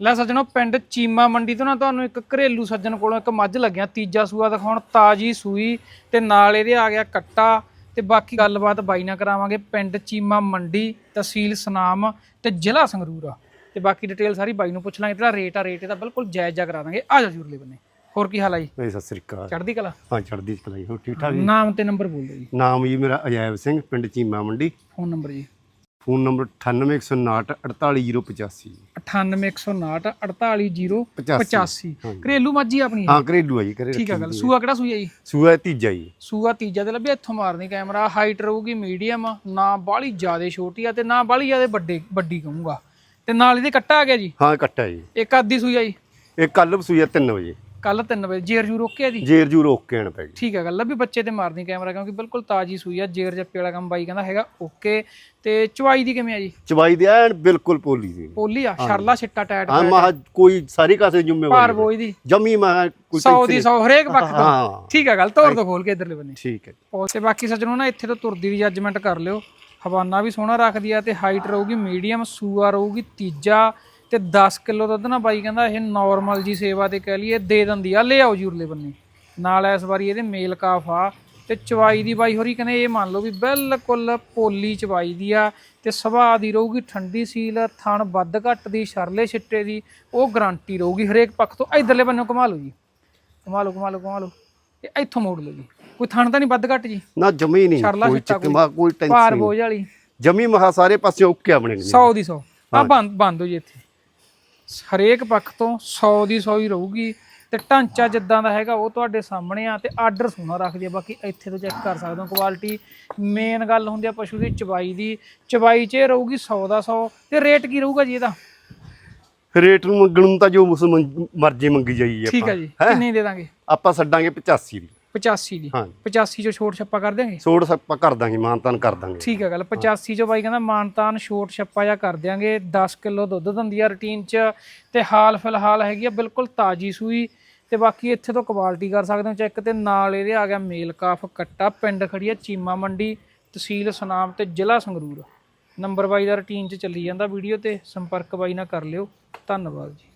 ਲੈ ਸੱਜਣੋ ਪਿੰਡ ਚੀਮਾ ਮੰਡੀ ਤੋਂ ਨਾ ਤੁਹਾਨੂੰ ਇੱਕ ਘਰੇਲੂ ਸੱਜਣ ਕੋਲੋਂ ਇੱਕ ਮੱਝ ਲੱਗਿਆ ਤੀਜਾ ਸੂਆ ਦਿਖਾਉਣ ਤਾਜੀ ਸੂਈ ਤੇ ਨਾਲ ਇਹਦੇ ਆ ਗਿਆ ਕੱਟਾ ਤੇ ਬਾਕੀ ਗੱਲਬਾਤ ਬਾਈ ਨਾਲ ਕਰਾਵਾਂਗੇ। ਪਿੰਡ ਚੀਮਾ ਮੰਡੀ ਤਹਿਸੀਲ ਸਨਾਮ ਤੇ ਜ਼ਿਲ੍ਹਾ ਸੰਗਰੂਰ ਆ। ਤੇ ਬਾਕੀ ਡਿਟੇਲ ਸਾਰੀ ਬਾਈ ਨੂੰ ਪੁੱਛ ਲਾਂਗੇ ਤੇਰਾ ਰੇਟ ਆ ਰੇਟ ਇਹਦਾ ਬਿਲਕੁਲ ਜਾਇਜ਼ ਜਾ ਕਰਾ ਦਾਂਗੇ। ਆ ਜਾ ਜੁਰਲੇ ਬੰਨੇ। ਹੋਰ ਕੀ ਹਾਲ ਆ ਜੀ? ਭਾਈ ਸਤਿ ਸ੍ਰੀ ਅਕਾਲ। ਚੜ੍ਹਦੀ ਕਲਾ? ਹਾਂ ਚੜ੍ਹਦੀ ਕਲਾ ਜੀ। ਹੋਰ ਠੀਕ ਠਾਕ ਜੀ? ਨਾਮ ਤੇ ਨੰਬਰ ਬੋਲ ਦਿਓ ਜੀ। ਨਾਮ ਜੀ ਮੇਰਾ ਅਜੈਬ ਸਿੰਘ ਪਿੰਡ ਚੀਮਾ ਮੰਡੀ। ਫੋਨ ਨੰਬਰ ਜੀ। ਫੋਨ ਨੰਬਰ 9819 48085 98159 48085 ਹਾਂਜੀ। ਘਰੇਲੂ ਮੱਝੀ ਆਪਣੀ ਹਾਂ ਘਰੇਲੂ ਆ ਜੀ ਘਰੇ ਠੀਕ ਆ ਗੱਲ। ਸੂਆ ਕਿਹੜਾ ਸੂਈ ਆ ਜੀ? ਸੂਆ ਹੈ ਤੀਜਾ ਜੀ। ਸੂਆ ਤੀਜਾ ਤੇ ਲੱਭਿਆ ਇੱਥੋਂ ਮਾਰਨੀ ਕੈਮਰਾ। ਹਾਈਟ ਰਹੂਗੀ ਮੀਡੀਅਮ ਨਾ ਬਾਹਲੀ ਜ਼ਿਆਦੇ ਛੋਟੀ ਆ ਤੇ ਨਾ ਬਾਹਲੀ ਜ਼ਿਆਦੇ ਵੱਡੇ ਵੱਡੀ ਕਹੂੰਗਾ। ਤੇ ਨਾਲ ਇਹਦੇ ਕੱਟਾ ਆ ਗਿਆ ਜੀ? ਹਾਂ ਕੱਟਾ ਜੀ। ਇੱਕ ਅੱਧੀ ਸੂਈ ਆ ਜੀ? ਇਹ ਕੱਲ ਸੂਆ 3 ਵਜੇ। ਕੱਲ 3 ਵਜੇ ਜੇਰ ਜੂ ਰੋਕਿਆ ਜੀ? ਜੇਰ ਜੂ ਰੋਕ ਕੇ ਆਣ ਪੈ ਗਈ ਠੀਕ ਹੈ ਗੱਲ ਲੱਭੀ ਬੱਚੇ ਤੇ ਮਾਰਨੀ ਕੈਮਰਾ ਕਿਉਂਕਿ ਬਿਲਕੁਲ ਤਾਜੀ ਸੂਈ ਆ ਜੇਰ ਜੱਪੇ ਵਾਲਾ ਕੰਮ ਬਾਈ ਕਹਿੰਦਾ ਹੈਗਾ ਓਕੇ ਤੇ ਚਵਾਈ ਦੀ ਕਿਵੇਂ ਆ ਜੀ? ਚਵਾਈ ਦੇ ਐਨ ਬਿਲਕੁਲ ਪੋਲੀ ਦੀ ਪੋਲੀ ਆ ਸ਼ਰਲਾ ਛਿੱਟਾ ਟੈਟ ਹਾਂ ਮਾ ਕੋਈ ਸਾਰੀ ਕਾਸੇ ਭਾਰ ਜ਼ਿੰਮੇਵਾਰੀ ਬੋਝ ਦੀ। ਜਮੀ ਮਾ ਕੋਈ 100 ਦੀ 100 ਹਰੇਕ ਪੱਖ ਤੋਂ। ਹਾਂ। ਠੀਕ ਹੈ ਗੱਲ ਤੋੜ ਦੋ ਖੋਲ ਕੇ ਇਧਰਲੇ ਬੰਨੇ। ਠੀਕ ਹੈ ਤੇ ਬਾਕੀ ਸੱਜਣੋ ਨਾ ਇੱਥੇ ਤੋਂ ਤੁਰਦੀ ਦੀ ਜੱਜਮੈਂਟ ਕਰ ਲਿਓ। ਹਵਾਨਾ ਵੀ ਸੋਹਣਾ ਰੱਖਦੀ ਆ ਤੇ ਹਾਈਟ ਰਹੂਗੀ ਮੀਡੀਅਮ ਸੂਆ ਰਹੂਗੀ ਤੀਜਾ ਤੇ 10 ਕਿਲੋ ਦੁੱਧ ਨਾ ਬਾਈ ਕਹਿੰਦਾ ਇਹ ਨਾਰਮਲ ਜੀ ਸੇਵਾ ਤੇ ਕਹਿ ਲਈਏ ਦੇ ਦਿੰਦੀ ਆ ਲੈ ਆਓ ਜੀ ਉਰਲੇ ਬੰਨੇ। ਨਾਲ ਇਸ ਵਾਰੀ ਇਹਦੇ ਮੇਲ ਕਾਫ ਆ ਤੇ ਚਵਾਈ ਦੀ ਬਾਈ ਹੋਰੀ ਕਹਿੰਦੇ ਇਹ ਮੰਨ ਲਓ ਵੀ ਬਿਲਕੁਲ ਪੋਲੀ ਚਵਾਈ ਦੀ ਆ ਤੇ ਸੁਭਾਅ ਦੀ ਰਹੂਗੀ ਠੰਡੀ ਸੀਲ ਥਣ ਵੱਧ ਘੱਟ ਦੀ ਸ਼ਰਲੇ ਛਿੱਟੇ ਦੀ ਉਹ ਗਾਰੰਟੀ ਰਹੂਗੀ ਹਰੇਕ ਪੱਖ ਤੋਂ। ਇਧਰਲੇ ਬੰਨੇ ਘੁਮਾ ਲਓ ਜੀ। ਘੁਮਾ ਲਓ ਘੁਮਾ ਲਓ ਘੁਮਾ ਲਓ। ਇਹ ਇੱਥੋਂ ਮੋੜ ਲਓ ਜੀ। ਕੋਈ ਥਣ ਤਾਂ ਨਹੀਂ ਵੱਧ ਘੱਟ ਜੀ? ਨਾ ਜਮੀ ਨਹੀਂ। ਸ਼ਰਲਾ ਕੋਈ ਛਿੱਟਾ ਚੱਕ ਮਾ ਕੋਈ ਟੈਨਸ਼ਨ ਬੋਝ ਵਾਲੀ। ਜਮੀ ਮਹਾ ਸਾਰੇ ਪਾਸੇ ਓਕੇ ਆਪਣੇ ਨੇ। 100 ਦੀ 100 ਆ ਬੰਦ ਬੰਦ ਹੋ ਜੀ ਇੱਥੇ। ਹਰੇਕ ਪੱਖ ਤੋਂ 100 ਦੀ 100 ਹੀ ਰਹੂਗੀ ਤੇ ਢਾਂਚਾ ਜਿੱਦਾਂ ਦਾ ਹੈਗਾ ਉਹ ਤੁਹਾਡੇ ਸਾਹਮਣੇ ਆ ਤੇ ਆਰਡਰ ਸੋਨਾ ਰੱਖਦੀ ਆ ਬਾਕੀ ਇੱਥੇ ਤੋਂ ਚੈੱਕ ਕਰ ਸਕਦੇ ਹੋ ਕੁਆਲਿਟੀ ਮੇਨ ਗੱਲ ਹੁੰਦੀ ਆ ਪਸ਼ੂ ਦੀ ਚਵਾਈ ਦੀ। ਚਵਾਈ 'ਚ ਇਹ ਰਹੂਗੀ 100 ਦਾ 100 ਤੇ ਰੇਟ ਕੀ ਰਹੂਗਾ ਜੀ ਇਹਦਾ? ਰੇਟ ਨੂੰ ਮੰਗਣ ਨੂੰ ਤਾਂ ਜੋ ਮਰਜ਼ੀ ਮੰਗੀ ਜਾਈਏ ਠੀਕ ਹੈ ਜੀ। ਕਿੰਨੇ ਦੇ ਦਾਂਗੇ? ਆਪਾਂ ਛੱਡਾਂਗੇ 85 ਦੀ। 85 ਦੀ। ਹਾਂ 85 ਚੋਂ ਛੋਟ ਛੱਪਾ ਕਰ ਦਿਆਂਗੇ? ਸੋੜ ਆਪਾਂ ਕਰ ਦਾਂਗੇ ਮਾਨਤਾਨ ਕਰ ਦਾਂਗੇ। ਠੀਕ ਹੈ ਗੱਲ 85 ਚੋਂ ਬਾਈ ਕਹਿੰਦਾ ਮਾਨਤਾਨ ਛੋਟ ਛੱਪਾ ਜਾਂ ਕਰ ਦਿਆਂਗੇ। 10 ਕਿਲੋ ਦੁੱਧ ਦਿੰਦੀ ਆ ਰੂਟੀਨ 'ਚ ਤੇ ਹਾਲ ਫਿਲਹਾਲ ਹੈਗੀ ਆ ਬਿਲਕੁਲ ਤਾਜੀ ਸੂਈ ਤੇ ਬਾਕੀ ਇੱਥੇ ਤੋਂ ਕੁਆਲਿਟੀ ਕਰ ਸਕਦੇ ਹੋ ਚੈੱਕ ਤੇ ਨਾਲ ਇਹਦੇ ਆ ਗਿਆ ਮੇਲ ਕਾਫ ਕੱਟਾ ਪਿੰਡ ਖੜੀ ਆ ਚੀਮਾ ਮੰਡੀ ਤਹਿਸੀਲ ਸੁਨਾਮ ਤੇ ਜ਼ਿਲ੍ਹਾ ਸੰਗਰੂਰ। ਨੰਬਰ ਬਾਈ ਦਾ ਰੂਟੀਨ 'ਚ ਚੱਲੀ ਜਾਂਦਾ ਵੀਡੀਓ ਤੇ ਸੰਪਰਕ ਬਾਈ ਨਾਲ ਕਰ ਲਿਓ। ਧੰਨਵਾਦ ਜੀ।